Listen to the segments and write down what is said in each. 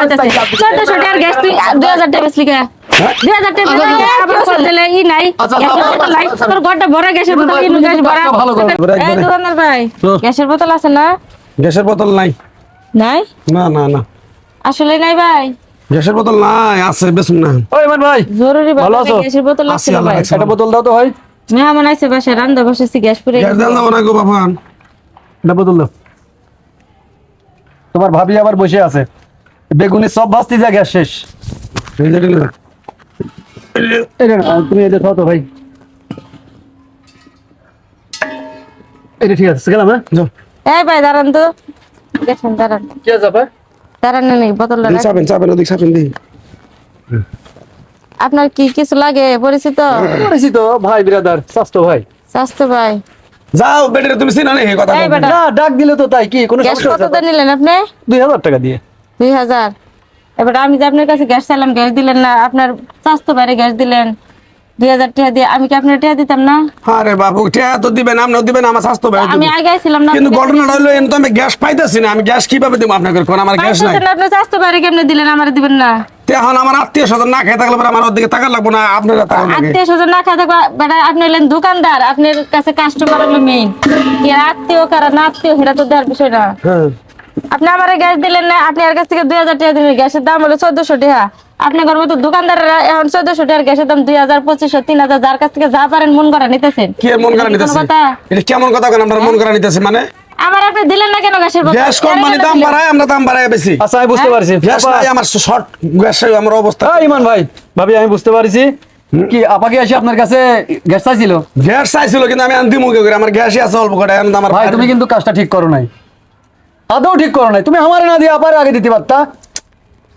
হইতেছে টাকার গ্যাস তুই টাকা বেচলি কে টাকা বেচলি ই নাই। আচ্ছা, গ্যাসের বোতল নাই। তোর ঘরটা ভরা গ্যাসের বোতল ভাই, গ্যাস ভরা কাজটা ভালো করো। ঘুরে এই দোকানদার ভাই গ্যাসের বোতল আছে না? গ্যাসের বোতল নাই। নাই? না না না। আসলে নাই ভাই। গ্যাসের বোতল নাই আছে বেসুন না। ওই মান ভাই জরুরি ভালো আছো? গ্যাসের বোতল আল্লাহ ভাই। একটা বোতল দাও তো ভাই। মেহমান আইছে বাসায় রান্না বসেছি গ্যাস পুরে গ্যাস দেবো না গো বাবান একটা বোতল দাও। তোমার ভাবি আবার বসে আছে। বেগুনি সব ভাস্তি যা গ্যাস শেষ। নে, তুমি এটা খাও তো ভাই। এটা ঠিক আছে গেলাম হ্যাঁ? এই ভাই দাঁড়ান তো। দেখেন দাঁড়ান। কি আছে ভাই? দাঁড়ান না নেই চাপেন ওদিক দি আপনার কি কিছু লাগে? পরিচিত? পরিচিত তো ভাই বিরাদার স্বাস্থ্য ভাই। স্বাস্থ্য ভাই। যাও বেটারে তুমি চিনা নেই কথা না। ডাক দিলে তো তাই কি কোনো সমস্যা কত নিলেন আপনি? দুই হাজার টাকা দিয়ে। দুই হাজার। এবার আমি যে আপনার কাছে গ্যাস চাইলাম গ্যাস দিলেন না আপনার স্বাস্থ্য বাইরে গ্যাস দিলেন। দুই হাজার টাকা দিয়ে আমি কি আপনার টাকা দিতাম না? আরে বাবু টিয়া তো দিবেন আপনিও দিবেন আমার স্বাস্থ্য আমি আগে আইছিলাম না কিন্তু ঘটনাটা হলো এন তো আমি গ্যাস পাইতেছি না আমি গ্যাস কীভাবে দেবো আপনাকে কোন? আমার গ্যাস নাই। পাইতেছেন না, আপনার স্বাস্থ্য বাইরে কেমনে দিলেন আমার দিবেন না। এখন আমার আত্মীয় স্বজন না খেয়ে থাকলে আমার লাগবো না আপনারা আত্মীয় স্বজন না থাকবা বেটা আপনি হলেন দোকানদার আপনার কাছে কাস্টমার হলো মেইন কি আত্মীয় কারা না আত্মীয় সেটা তো দেওয়ার বিষয় না। হ্যাঁ। আপনি আমার গ্যাস দিলেন না আপনি আর কাছ থেকে দুই হাজার টাকা দিলেন। গ্যাসের দাম হলো চোদ্দশো টাকা। আপনি ঘর মতো দোকানদাররা এখন চোদ্দশো টাকার গ্যাসের দাম দুই হাজার পঁচিশশো তিন হাজার যার কাছ থেকে যা পারেন মন করা নিতেছেন। কি মন করা এটা কি কোনো নিতেছে? কথা? এটা কেমন কথা কেন আপনার মন করা নিতেছে মানে? আমার আপনি দিলেন না কেন গ্যাসের গ্যাস কোম্পানি দাম বাড়ায় আমরা দাম বাড়ায় বেশি। আচ্ছা আমি বুঝতে পারছি। গ্যাস নাই আমার শর্ট গ্যাস আমার অবস্থা। হ্যাঁ ইমান ভাই ভাবি আমি বুঝতে পারছি। কি আপাকে আপনার কাছে গ্যাস চাইছিল? গ্যাস চাইছিল কিন্তু আমি আনতে মুখে করে। আমার গ্যাসই আছে অল্প তো আমার ভাই তুমি কিন্তু কাজটা ঠিক করো নাই। আদৌ ঠিক করো নাই। তুমি আমার না দিয়ে আবার আগে দিতে পারতা?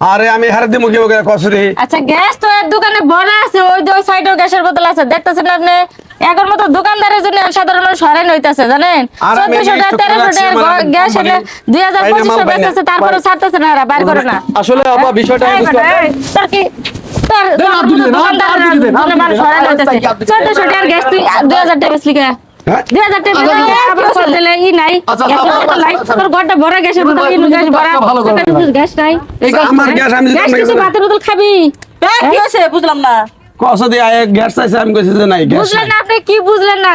আরে আমি হারে দি মুখে মুখে কসুরি? আচ্ছা গ্যাস তো এর দোকানে ভরা আছে ওই যে ওই সাইডেও গ্যাসের বোতল আছে। দেখতেছেন আপনি? এখন মতো দোকানদারের জন্য সাধারণ মানুষ হয়রান হইতাছে জানেন? আর আমি চোদ্দশো টাকা তেরোশো রাখছি, টাকার মানে গ্যাস হাজার পঁচিশশো মাল বেচতেছে তারপরে ছাড়তেছে না বাইর করে না। আসলে আপা বিষয়টা আমি এই বুঝতে বেটা, তোর কি তোর জন্য মানুষ হাত হইতাছে। দিলে, হাত দিলে। চোদ্দশো টাকার গ্যাস তুই দুই হাজার টাকা বেচলি কে? হ্যাঁ? দুই হাজার খাবি। কি হয়েছে? বুঝলাম না। কসো দিয়ে আয় গ্যাস চাইছে আমি কইছি যে নাই গ্যাস বুঝলেন না আপনি কি বুঝলেন না?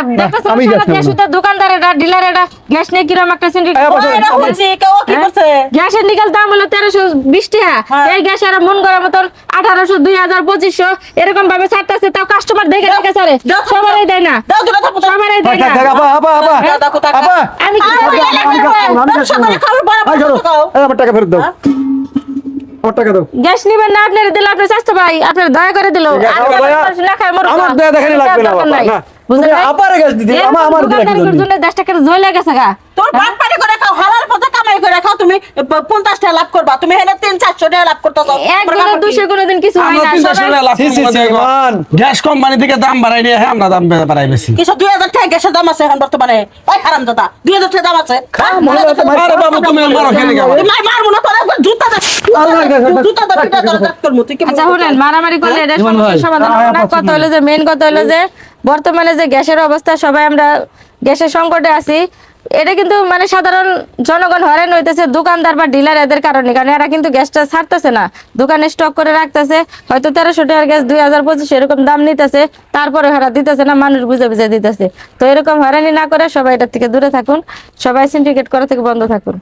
আমি গ্যাস। উত্তর দোকানদার এটা ডিলার এটা গ্যাস নিয়ে একটা হচ্ছে কি? করছে? গ্যাসের নিকাল দাম হলো টাকা। এই গ্যাস আর মন করার মতন আঠারোশো দুই হাজার পঁচিশশো এরকম ভাবে ছাড়তেছে তাও কাস্টমার দেখে দাও, সবারই দেয় না। সবারই দেয় থাক, থাক, না আপা আপা আপা দাও, দাও, টাকা। আপা আমি কি আমার ফেরত দাও। আমার টাকা দাও। গ্যাস নিবেন না আপনার দিলে আপনার স্বাস্থ্য ভাই আপনার দয়া করে দিল। আমার দয়া- দেখানি লাগবে না, আমার- আমার জন্য? টাকা গেছে গা। তোর বাপ করে খাও হালাল পথে কামাই করে খাও তুমি টাকা লাভ করবা তুমি হেনে তিন চারশো টাকা লাভ একজনের কোনোদিন কিছু হয় না। মান। গ্যাস কোম্পানি থেকে দাম বাড়াই নিয়ে হ্যাঁ আমরা দাম বাড়াই বেশি। কিছু দুই হাজার টাকা গ্যাসের দাম আছে এখন বর্তমানে। ওই টাকা দাম আছে। হ্যাঁ, মহিলা তো মার- আরে বাবু তুমি মারো কেন কেন মার- মারবো না তোর জুতা দে আল্লাহ, আল্লাহ, জুতা দে পিটা তোর কাজ তুই কি আচ্ছা মারামারি করলে এটা সমাধান হ্যাঁ, না। হ্যাঁ, কথা হলো যে মেন কথা হলো যে বর্তমানে যে গ্যাসের অবস্থা, সবাই আমরা গ্যাসের সংকটে আছি। এটা কিন্তু মানে সাধারণ জনগণ হয়রান হইতেছে, দোকানদার বা ডিলার এদের কারণে। কারণ এরা কিন্তু গ্যাসটা ছাড়তেছে না। দোকানে স্টক করে রাখতেছে, হয়তো তেরোশো টাকার গ্যাস দুই হাজার পঁচিশ এরকম দাম নিতেছে, তারপরে হারা দিতেছে না, মানুষ বুঝে বুঝে দিতেছে। তো এরকম হয়রানি না করে সবাই এটার থেকে দূরে থাকুন, সবাই সিন্ডিকেট করা থেকে বন্ধ থাকুন।